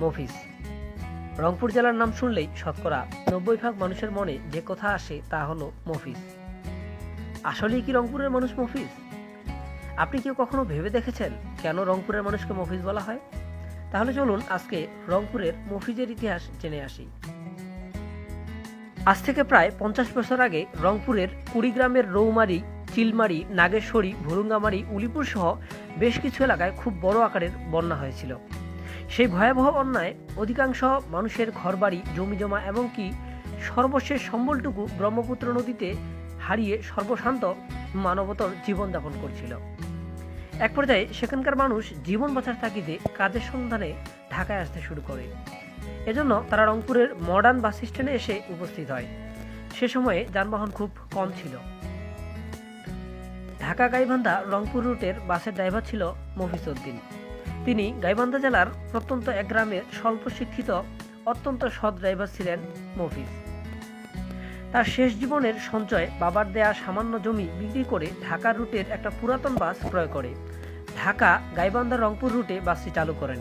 মফিজ রংপুর জেলার নাম শুনলেই শতকরা নব্বই ভাগ মানুষের মনে যে কথা আসে তা হলো মফিজ। আসলেই কি রংপুরের মানুষ মফিজ? আপনি কেউ কখনো ভেবে দেখেছেন কেন রংপুরের মানুষকে মফিজ বলা হয়? তাহলে চলুন আজকে রংপুরের মফিজের ইতিহাস জেনে আসি। আজ থেকে প্রায় পঞ্চাশ বছর আগে রংপুরের কুড়িগ্রামের রৌমারি, চিলমারি, নাগেশ্বরী ভুরুঙ্গামারি উলিপুর সহ বেশ কিছু এলাকায় খুব বড় আকারের বন্যা হয়েছিল। সেই ভয়াবহ অন্যায় অধিকাংশ মানুষের ঘরবাড়ি, জমিজমা এমনকি সর্বশেষ সম্বলটুকু ব্রহ্মপুত্র নদীতে হারিয়ে সর্বশান্ত মানবতর জীবনযাপন করছিল। এক পর্যায়ে সেখানকার মানুষ জীবন বাঁচার তাগিদে কাজের সন্ধানে ঢাকায় আসতে শুরু করে। এজন্য তারা রংপুরের মডার্ন বাস স্ট্যান্ডে এসে উপস্থিত হয়। সে সময়ে যানবাহন খুব কম ছিল। ঢাকা গাইবান্ধা রংপুর রুটের বাসের ড্রাইভার ছিল মফিজ উদ্দিন। তিনি গাইবান্ধা জেলার প্রত্যন্ত এক গ্রামের স্বল্প শিক্ষিত অত্যন্ত সৎ ড্রাইভার ছিলেন মফিজ। তার শেষ জীবনের সঞ্চয় বাবার দেয়া সামান্য জমি বিক্রি করে ঢাকা রুটের একটা পুরাতন বাস ক্রয় করে। ঢাকা গাইবান্ধা রংপুর রুটে বাসটি চালু করেন।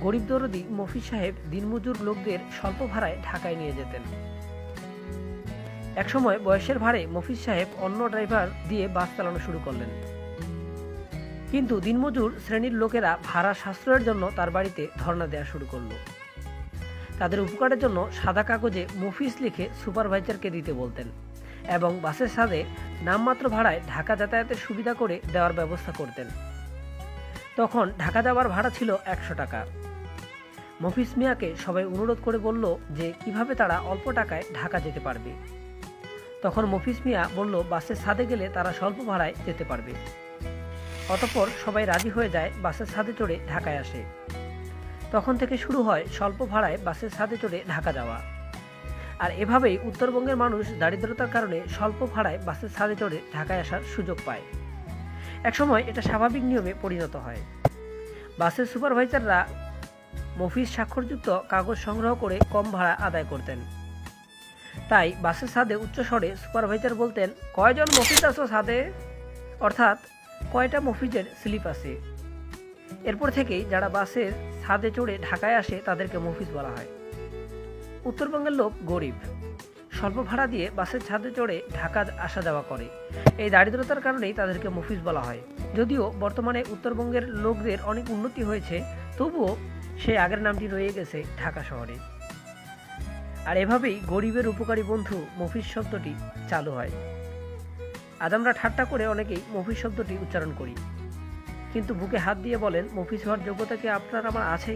গরিব দরদি মফিজ সাহেব দিনমজুর লোকদের স্বল্প ভাড়ায় ঢাকায় নিয়ে যেতেন। একসময় বয়সের ভারে মফিজ সাহেব অন্য ড্রাইভার দিয়ে বাস চালানো শুরু করলেন। কিন্তু দিনমজুর শ্রেণির লোকেরা ভাড়া সাশ্রয়ের জন্য তার বাড়িতে ধর্ণা দেওয়া শুরু করল। তাদের উপকারের জন্য সাদা কাগজে মফিজ লিখে সুপারভাইজারকে দিতে বলতেন এবং বাসের সাথে নামমাত্র ভাড়ায় ঢাকা যাতায়াতের সুবিধা করে দেওয়ার ব্যবস্থা করতেন। তখন ঢাকা যাওয়ার ভাড়া ছিল একশো টাকা। মফিস মিয়াকে সবাই অনুরোধ করে বলল যে কীভাবে তারা অল্প টাকায় ঢাকা যেতে পারবে। তখন মফিস মিয়া বলল, বাসের ছাদে গেলে তারা স্বল্প ভাড়ায় যেতে পারবে। অতঃপর সবাই রাজি হয়ে যায় বাসের ছাদে চড়ে ঢাকায় আসে। তখন থেকে শুরু হয় স্বল্প ভাড়ায় বাসের ছাদে চড়ে ঢাকা যাওয়া। আর এভাবেই উত্তরবঙ্গের মানুষ দারিদ্রতার কারণে স্বল্প ভাড়ায় বাসের ছাদে চড়ে ঢাকায় আসার সুযোগ পায়। একসময় এটা স্বাভাবিক নিয়মে পরিণত হয়। বাসের সুপারভাইজাররা মফিজ স্বাক্ষরযুক্ত কাগজ সংগ্রহ করে কম ভাড়া আদায় করতেন। তাই বাসের ছাদে উচ্চস্বরে সুপারভাইজার বলতেন, কয়জন মফিজ আছো ছাদে? অর্থাৎ কয়টা মফিজের স্লিপ আছে? এরপর থেকেই যারা বাসের ছাদে চড়ে ঢাকায় আসে, তাদেরকে মফিজ বলা হয়। উত্তরবঙ্গের লোক গরিব। স্বল্প ভাড়া দিয়ে বাসের ছাদে চড়ে ঢাকা আসা যাওয়া করে। এই দারিদ্রতার কারণেই তাদেরকে মফিজ বলা হয়। যদিও বর্তমানে উত্তরবঙ্গের লোকদের অনেক উন্নতি হয়েছে, তবুও সেই আগের নামটি রয়ে গেছে ঢাকা শহরে। আর এভাবেই গরিবের উপকারী বন্ধু মফিজ শব্দটি চালু হয়। আজ আমরা ঠাট্টা করে অনেকেই মফিজ শব্দটি উচ্চারণ করি। কিন্তু বুকে হাত দিয়ে বলেন, মফিজ হওয়ার যোগ্যতা কি আপনার আমার আছে?